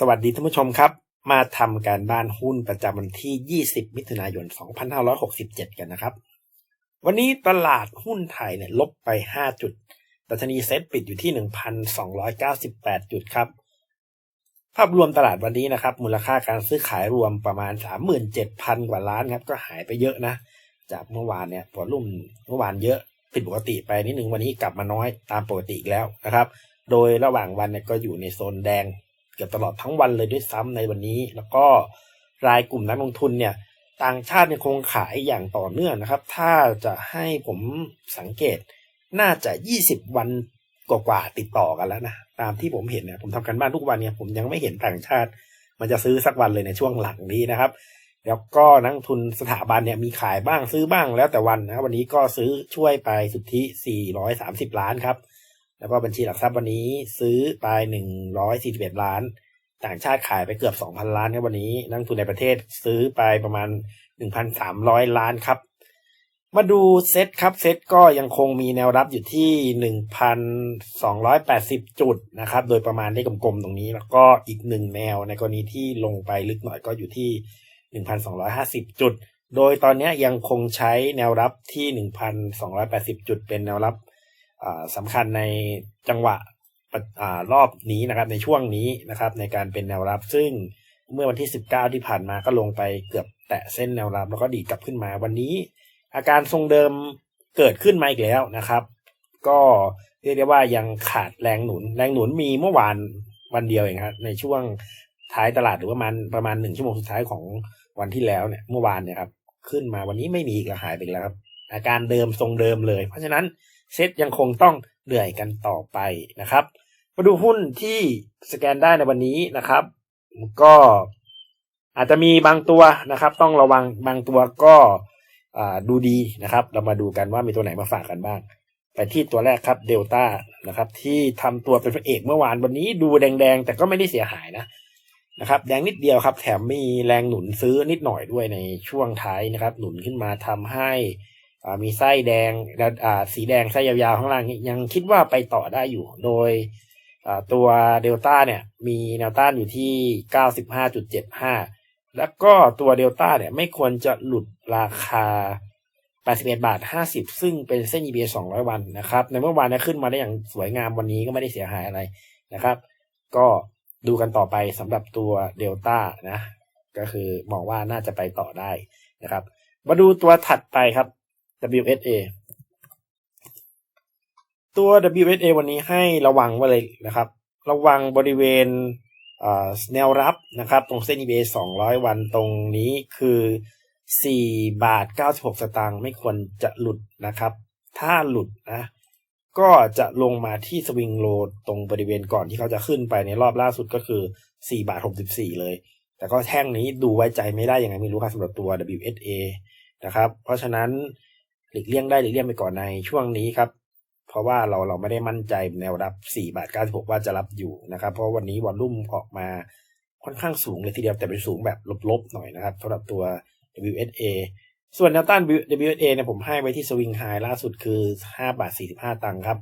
สวัสดีท่านผู้ชมครับ มาทำการบ้านหุ้นประจำวันที่ 20 มิถุนายน 2567 กันนะครับ วันนี้ตลาดหุ้นไทยเนี่ยลบไป 5 จุดดัชนีเซ็ตปิดอยู่ที่ 1,298 จุดครับ ภาพรวมตลาดวันนี้นะครับ มูลค่าการซื้อขายรวมประมาณ 37,000 กว่าล้านครับ ก็หายไปเยอะนะ จากเมื่อวานเนี่ยผลรุ่มเมื่อวานเยอะผิดปกติไปนิดนึงวันนี้กลับมาน้อยตามปกติอีกแล้วนะครับ โดยระหว่างวันเนี่ยก็อยู่ในโซนแดง เกือบตลอดทั้งวันเลยด้วยซ้ำในวันนี้ แล้วก็รายกลุ่มนักลงทุนเนี่ยต่างชาติยังคงขายอย่างต่อเนื่องนะครับ ถ้าจะให้ผมสังเกตน่าจะ 20 วันกว่าๆติดต่อกันแล้วนะตามที่ผมเห็นเนี่ยผมทำกันบ้านทุกวันเนี่ยผมยังไม่เห็นต่างชาติ มันจะซื้อสักวันเลยในช่วงหลังนี้นะครับ แล้วก็นักทุนสถาบันเนี่ยมีขายบ้างซื้อบ้างแล้วแต่วันนะวันนี้ก็ซื้อช่วยไปสุทธิ 430 ล้านครับ แล้วก็บัญชีหลักทรัพย์วันนี้ซื้อไป141ล้าน ต่างชาติขายไปเกือบ2,000ล้านครับวันนี้ นักลงทุนในประเทศซื้อไปประมาณ1,300ล้านครับ มาดูเซ็ตครับเซ็ตก็ยังคงมีแนวรับอยู่ที่1,280จุดนะครับ โดยประมาณได้กลมๆตรงนี้ แล้วก็อีกหนึ่งแนวในกรณีที่ลงไปลึกหน่อยก็อยู่ที่1,250จุด โดยตอนนี้ยังคงใช้แนวรับที่1,280จุดเป็นแนวรับ สำคัญในจังหวะรอบนี้นะครับในช่วงนี้นะครับ ในการเป็นแนวรับซึ่งเมื่อวันที่ 19 ที่ผ่านมาก็ลงไปเกือบแตะเส้นแนวรับ แล้วก็ดีดกลับขึ้นมาวันนี้ อาการทรงเดิมเกิดขึ้นมาอีกแล้วนะครับ ก็เรียกได้ว่ายังขาดแรงหนุน แรงหนุนมีเมื่อวานวันเดียวเองครับในช่วงท้ายตลาดหรือประมาณประมาณหนึ่งชั่วโมงสุดท้ายของวันที่แล้วเนี่ยเมื่อวานเนี่ยครับขึ้นมาวันนี้ไม่มีอีกแล้วหายไปแล้วครับอาการเดิมทรงเดิมเลย เพราะฉะนั้น เซตยังคงต้องเหนื่อยกันต่อไปนะครับ มาดูหุ้นที่สแกนได้ในวันนี้นะครับ ก็อาจจะมีบางตัวนะครับ ต้องระวังบางตัวก็ดูดีนะครับ เรามาดูกันว่ามีตัวไหนมาฝากกันบ้าง ไปที่ตัวแรกครับเดลต้านะครับ ที่ทำตัวเป็นพระเอกเมื่อวานวันนี้ดูแดง ๆ แต่ก็ไม่ได้เสียหายนะนะครับ แดงนิดเดียวครับ แถมมีแรงหนุนซื้อนิดหน่อยด้วยในช่วงท้ายนะครับ หนุนขึ้นมาทำให้ มีไส้แดงสีแดงไส้ยาวๆข้างล่างยังคิดว่าไปต่อได้อยู่ โดยตัวเดลต้าเนี่ย มีแนวต้านอยู่ที่ 95.75 แล้วก็ตัวเดลต้าเนี่ยไม่ควรจะหลุดราคา 81 บาท 50 ซึ่งเป็นเส้น EBA 200 วันนะครับ ในเมื่อวานนี้ขึ้นมาได้อย่างสวยงามวันนี้ก็ไม่ได้เสียหายอะไรนะครับ ก็ดูกันต่อไปสำหรับตัวเดลต้านะ ก็คือมองว่าน่าจะไปต่อได้นะครับ มาดูตัวถัดไปครับ WSA ตัว WSA วันนี้ให้ระวังไว้เลยนะครับ ระวังบริเวณแนวรับนะครับ ตรงเส้น EBA 200 วันตรงนี้คือ4บาท96 สตางค์ไม่ควรจะหลุดนะครับ ถ้าหลุดนะก็จะลงมาที่สวิงโลดตรงบริเวณก่อนที่เขาจะขึ้นไปในรอบล่าสุดก็คือ4บาท64 เลย แต่ก็แท่งนี้ดูไว้ใจไม่ได้ยังไงไม่รู้ครับสำหรับตัว WSA นะครับ เพราะฉะนั้น หลีกเลี่ยงได้หลีกเลี่ยงไปก่อนในช่วงนี้ครับ เพราะว่าเราเราไม่ได้มั่นใจแนวรับ4บาท96ว่าจะรับอยู่นะครับ เพราะวันนี้วอลลุ่มออกมาค่อนข้างสูงเลยทีเดียวแต่เป็นสูงแบบลบๆหน่อยนะครับสำหรับตัว WSA ส่วนแนวต้าน WSA เนี่ยผมให้ไว้ที่สวิงไฮล่าสุดคือ5บาท45 ตังค์ครับ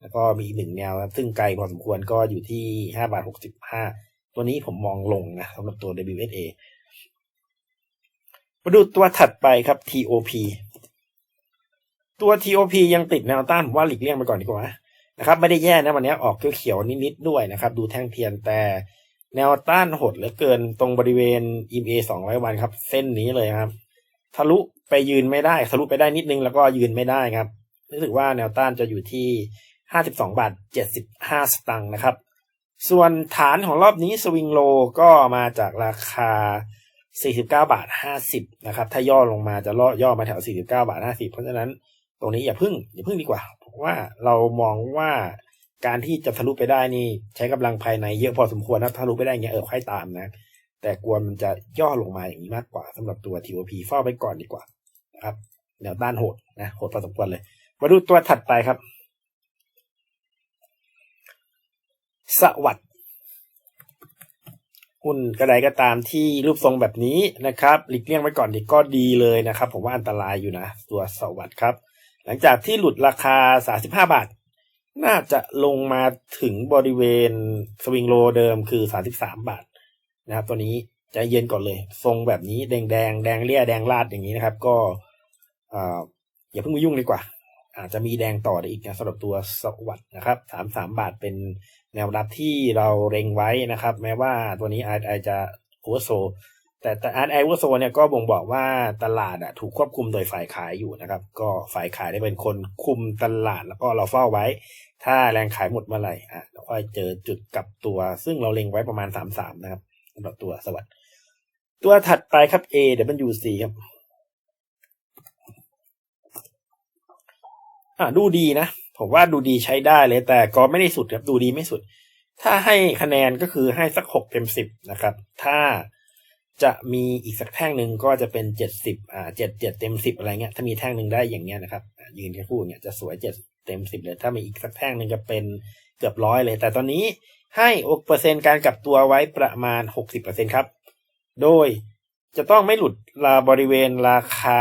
แล้วก็มีอีกหนึ่งแนวซึ่งไกลพอสมควรก็อยู่ที่5บาท65 ตัวนี้ผมมองลงนะสำหรับตัว WSA มาดูตัวถัดไปครับ TOP ตัว TOP ยังติดแนวต้านผมว่าหลีกเลี่ยงไปก่อนดีกว่านะครับไม่ได้แย่นะวันนี้ออกเขียวๆนิดๆด้วยนะครับ ดูแท่งเทียนแต่แนวต้านหดเหลือเกินตรงบริเวณ EMA 200 วันครับ เส้นนี้เลยครับ ทะลุไปยืนไม่ได้ ทะลุไปได้นิดนึงแล้วก็ยืนไม่ได้ครับรู้สึกว่าแนวต้านจะอยู่ที่ 52 บาท 75 สตังค์นะครับ ส่วนฐานของรอบนี้สวิงโลก็มาจากราคา 49 บาท 50 นะครับ ถ้าย่อลงมาจะล่อย่อมาแถว 49 บาท 50 เพราะฉะนั้น ตรงนี้อย่าพึ่งอย่าพึ่งดีกว่าเพราะว่าเรามองว่าการที่จะทะลุไปได้นี่ ใช้กำลังภายในเยอะพอสมควรนะทะลุไปได้เงี้ยเออค่อยตามนะ แต่กลัวมันจะย่อลงมาอย่างนี้มากกว่าสำหรับตัว TOP เฝ้าไปก่อนดีกว่านะครับแนวต้านโหดนะโหดพอสมควรเลยมาดูตัวถัดไปครับ สวัสดหุ้นกระไดก็ตามที่รูปทรงแบบนี้นะครับ หลีกเลี่ยงไว้ก่อนดีก็ดีเลยนะครับ ผมว่าอันตรายอยู่นะ ตัวสวัสดครับ หลังจากที่หลุดราคา 35 บาท น่าจะลงมาถึงบริเวณสวิงโลเดิมคือ 33 บาทนะครับ ตัวนี้ใจเย็นก่อนเลย ทรงแบบนี้แดงแดงแดงเลี่ยแดงลาดอย่างนี้นะครับ ก็อย่าเพิ่งไปยุ่งดีกว่า อาจจะมีแดงต่อได้อีกนะสำหรับตัวสวัสดนะครับสามสามบาทเป็นแนวรับที่เราเร็งไว้นะครับ แม้ว่าตัวนี้อาจจะโอเวอร์โซ แต่แต่อาร์ตไอเวอร์โซเนี่ยก็บ่งบอกว่าตลาดอะถูกควบคุมโดยฝ่ายขายอยู่นะครับ ก็ฝ่ายขายได้เป็นคนคุมตลาดแล้วก็เราเฝ้าไว้ ถ้าแรงขายหมดเมื่อไหร่อะเราค่อยเจอจุดกลับตัว ซึ่งเราเล็งไว้ประมาณสามสามนะครับสำหรับตัวสวัสดตัวถัดไปครับ A W C ครับอ่าดูดีนะ ผมว่าดูดีใช้ได้เลย แต่ก็ไม่ได้สุดครับดูดีไม่สุด ถ้าให้คะแนนก็คือให้สักหกเต็มสิบนะครับ ถ้า จะมีอีกสักแท่งหนึ่งก็จะเป็นเจ็ดสิบอ่าเจ็ดเจ็ดเต็มสิบอะไรเงี้ยถ้ามีแท่งหนึ่งได้อย่างเงี้ยนะครับยืนแค่คู่เงี้ยจะสวยเจ็ดเต็มสิบเลย ถ้ามีอีกสักแท่งหนึ่งจะเป็นเกือบร้อยเลย แต่ตอนนี้ให้เปอร์เซ็นต์การกลับตัวไว้ประมาณหกสิบเปอร์เซ็นครับ โดยจะต้องไม่หลุดลาบริเวณราคา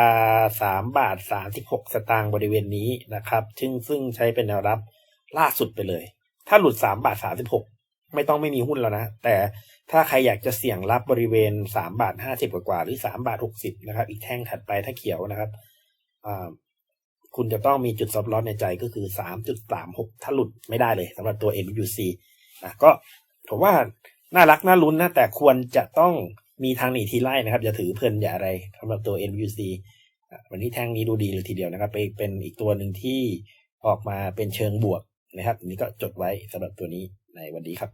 สามบาทสามสิบหกสตางค์บริเวณนี้นะครับ ซึ่งซึ่งใช้เป็นแนวรับล่าสุดไปเลย ถ้าหลุดสามบาทสามสิบหก ไม่ต้องไม่มีหุ้นแล้วนะ แต่ถ้าใครอยากจะเสี่ยงรับบริเวณสามบาทห้าสิบกว่าหรือสามบาทหกสิบนะครับ อีกแท่งถัดไปถ้าเขียวนะครับคุณจะต้องมีจุดซับลอสในใจก็คือสามจุดสามหกถ้าหลุดไม่ได้เลยสำหรับตัว MUC นะก็ผมว่าน่ารักน่าลุ้นนะ แต่ควรจะต้องมีทางหนีทีไล่นะครับ อย่าถือเพลินอย่าอะไรสำหรับตัว MUC วันนี้แท่งนี้ดูดีเลยทีเดียวนะครับ ไปเป็นอีกตัวหนึ่งที่ออกมาเป็นเชิงบวกนะครับ นี้ก็จดไว้สำหรับตัวนี้ ในวันนี้ครับ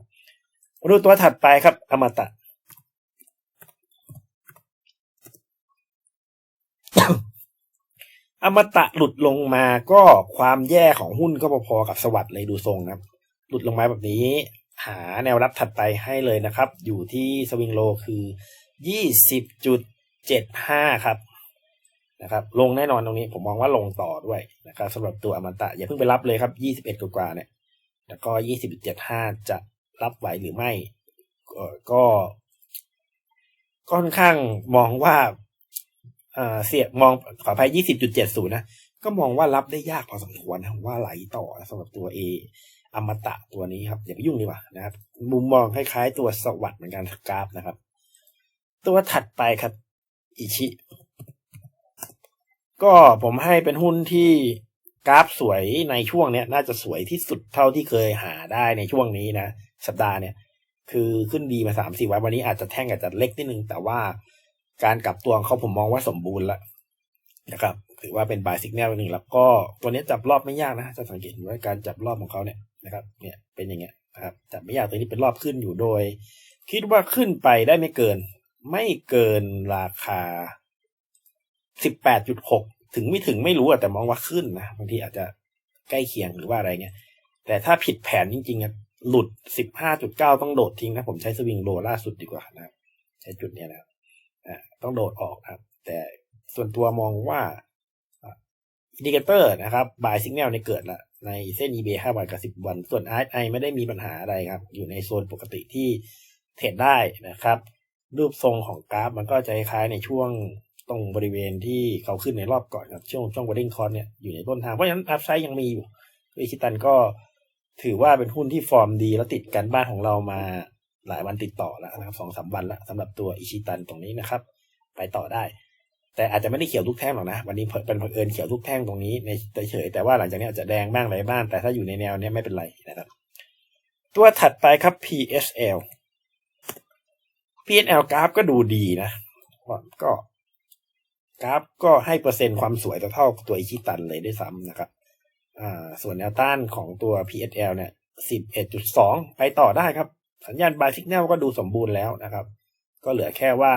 มาดูตัวถัดไปครับ อมตะ อมตะหลุดลงมาก็ความแย่ของหุ้นก็พอๆกับสวัสด์เลยดูทรงนะครับหลุดลงมาแบบนี้ หาแนวรับถัดไปให้เลยนะครับ อยู่ที่สวิงโลคือยี่สิบจุดเจ็ดห้าครับนะครับ ลงแน่นอนตรงนี้ผมมองว่าลงต่อด้วยนะครับสำหรับตัวอมตะอย่าเพิ่งไปรับเลยครับยี่สิบเอ็ดกว่าเนี่ย แล้วก็ยี่สิบเจ็ดห้าจะรับไหวหรือไม่ก็ค่อนข้างมองว่าเสียมองขออภัยยี่สิบจุดเจ็ดศูนย์นะ ก็มองว่ารับได้ยากพอสมควรนะว่าไหลต่อสำหรับตัวเออมตะตัวนี้ครับ อย่าไปยุ่งดีกว่านะครับมุมมองคล้ายๆ ตัวสวัสด์เหมือนกันกราฟนะครับ ตัวถัดไปครับ อิชิ ก็ผมให้เป็นหุ้นที่ กราฟสวยในช่วงเนี้ยน่าจะสวยที่สุดเท่าที่เคยหาได้ในช่วงนี้นะสัปดาห์เนี่ย คือขึ้นดีมาสามสี่วันวันนี้อาจจะแท่งอาจจะเล็กนิดนึง แต่ว่าการกลับตัวของเขาผมมองว่าสมบูรณ์แล้วนะครับถือว่าเป็นบายสิกแนลหนึ่งแล้วก็ตัวนี้จับรอบไม่ยากนะจะสังเกตว่าการจับรอบของเขาเนี่ยนะครับ เนี่ยเป็นอย่างเงี้ยนะครับจับไม่ยากตัวนี้เป็นรอบขึ้นอยู่โดย คิดว่าขึ้นไปได้ไม่เกิน ไม่เกินราคาสิบแปดจุดหก ถึงไม่ถึงไม่รู้แต่มองว่าขึ้นนะบางทีอาจจะใกล้เคียงหรือว่าอะไรเงี้ย แต่ถ้าผิดแผนจริงๆหลุดสิบห้าจุดเก้าต้องโดดทิ้งนะผมใช้สวิงโลล่าสุดดีกว่านะครับใช้จุดเนี้ยนะอ่าต้องโดดออกครับ แต่ส่วนตัวมองว่าอินดิเคเตอร์นะครับบายสิกแนลในเกิดละในเส้น eBay 5วันกับ 10 วัน ส่วน RSI ไม่ได้มีปัญหาอะไรครับ อยู่ในโซนปกติที่เทรดได้นะครับ รูปทรงของกราฟมันก็จะคล้ายในช่วง ตรงบริเวณที่เขาขึ้นในรอบก่อนครับ ช่วงช่วงวอร์ดิ้งคอร์สเนี่ยอยู่ในต้นทาง เพราะฉะนั้นอัพไซด์ยังมีอยู่อิชิตันก็ถือว่าเป็นหุ้นที่ฟอร์มดีแล้วติดกันบ้านของเรามาหลายวันติดต่อแล้วนะครับสองสามวันละสำหรับตัวอิชิตันตรงนี้นะครับ ไปต่อได้ แต่อาจจะไม่ได้เขียวทุกแท่งหรอกนะ วันนี้เป็นเผอิญเขียวทุกแท่งตรงนี้ในเฉยแต่ว่าหลังจากนี้อาจจะแดงบ้างอะไรบ้างแต่ถ้าอยู่ในแนวเนี้ยไม่เป็นไรนะครับ ตัวถัดไปครับ PSL PSL กราฟก็ดูดีนะก็ กราฟก็ให้เปอร์เซ็นต์ความสวยเท่าตัวอิชิตันเลยด้วยซ้ำนะครับ อ่า ส่วนแนวต้านของตัว PSL เนี่ยสิบเอ็ดจุดสองไปต่อได้ครับ สัญญาณบายสิกแนลก็ดูสมบูรณ์แล้วนะครับ ก็เหลือแค่ว่า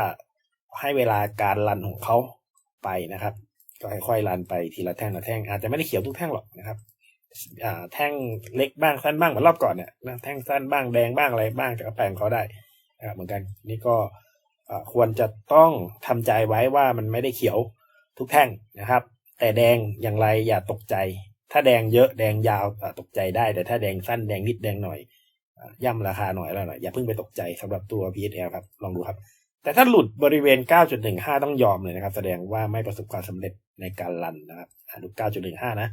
ให้เวลาการรันของเขาไปนะครับ ก็ค่อยๆรันไปทีละแท่งละแท่ง อาจจะไม่ได้เขียวทุกแท่งหรอกนะครับ อ่า แท่งเล็กบ้างสั้นบ้างเหมือนรอบก่อนเนี่ยแท่งสั้นบ้างแดงบ้างอะไรบ้างจะก็แปลงเขาได้นะครับเหมือนกัน นี่ก็ ควรจะต้องทำใจไว้ว่ามันไม่ได้เขียวทุกแท่งนะครับ แต่แดงอย่างไรอย่าตกใจ ถ้าแดงเยอะแดงยาวตกใจได้ แต่ถ้าแดงสั้นแดงนิดแดงหน่อย ย่ำราคาหน่อยแล้วหน่อยอย่าเพิ่งไปตกใจสำหรับตัว PSL ครับลองดูครับ แต่ถ้าหลุดบริเวณ 9.15 ต้องยอมเลยนะครับ แสดงว่าไม่ประสบความสำเร็จในการรันนะครับดู9.15 นะ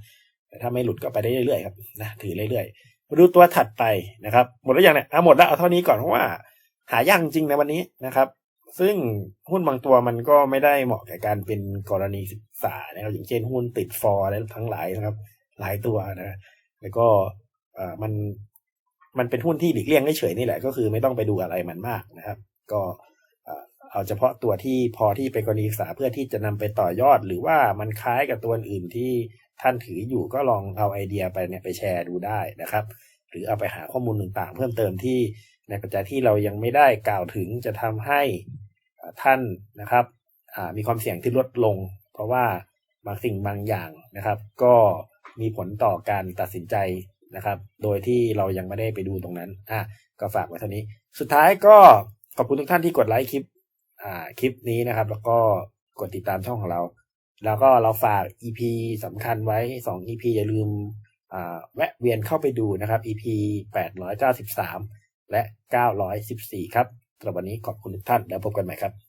แต่ถ้าไม่หลุดก็ไปได้เรื่อยๆครับนะถือเรื่อยๆมาดูตัวถัดไปนะครับ หมดแล้วยังเนี่ยหมดแล้วเอาเท่านี้ก่อนเพราะว่าหายากจริงในวันนี้นะครับ ซึ่งหุ้นบางตัวมันก็ไม่ได้เหมาะกับการเป็นกรณีศึกษานะครับอย่างเช่นหุ้นติดฟอร์อะทั้งหลายนะครับ หลายตัวนะแล้วก็เอ่อมันมันเป็นหุ้นที่หลีกเลี่ยงเฉยนี่แหละ ก็คือไม่ต้องไปดูอะไรมันมากนะครับ ก็เออเอาเฉพาะตัวที่พอที่เป็นกรณีศึกษาเพื่อที่จะนำไปต่อยอด หรือว่ามันคล้ายกับตัวอื่นที่ท่านถืออยู่ก็ลองเอาไอเดียไปเนี่ยไปแชร์ดูได้นะครับ หรือเอาไปหาข้อมูลต่างๆ เพิ่มเติมที่ในปัจจัยที่เรายังไม่ได้กล่าวถึงจะทำให้ท่านนะครับมีความเสี่ยงที่ลดลง เพราะว่าบางสิ่งบางอย่างนะครับ ก็มีผลต่อการตัดสินใจนะครับ โดยที่เรายังไม่ได้ไปดูตรงนั้นอะก็ฝากไว้เท่านี้ สุดท้ายก็ขอบคุณทุกท่านที่กดไลค์คลิปอ่าคลิปนี้นะครับ แล้วก็กดติดตามช่องของเรา แล้วก็เราฝาก EP สำคัญไว้ 2 EP อย่าลืม แวะเวียนเข้าไปดูนะครับ EP 893 และ 914 ครับสำหรับวันนี้ขอบคุณทุกท่านแล้วพบกันใหม่ครับ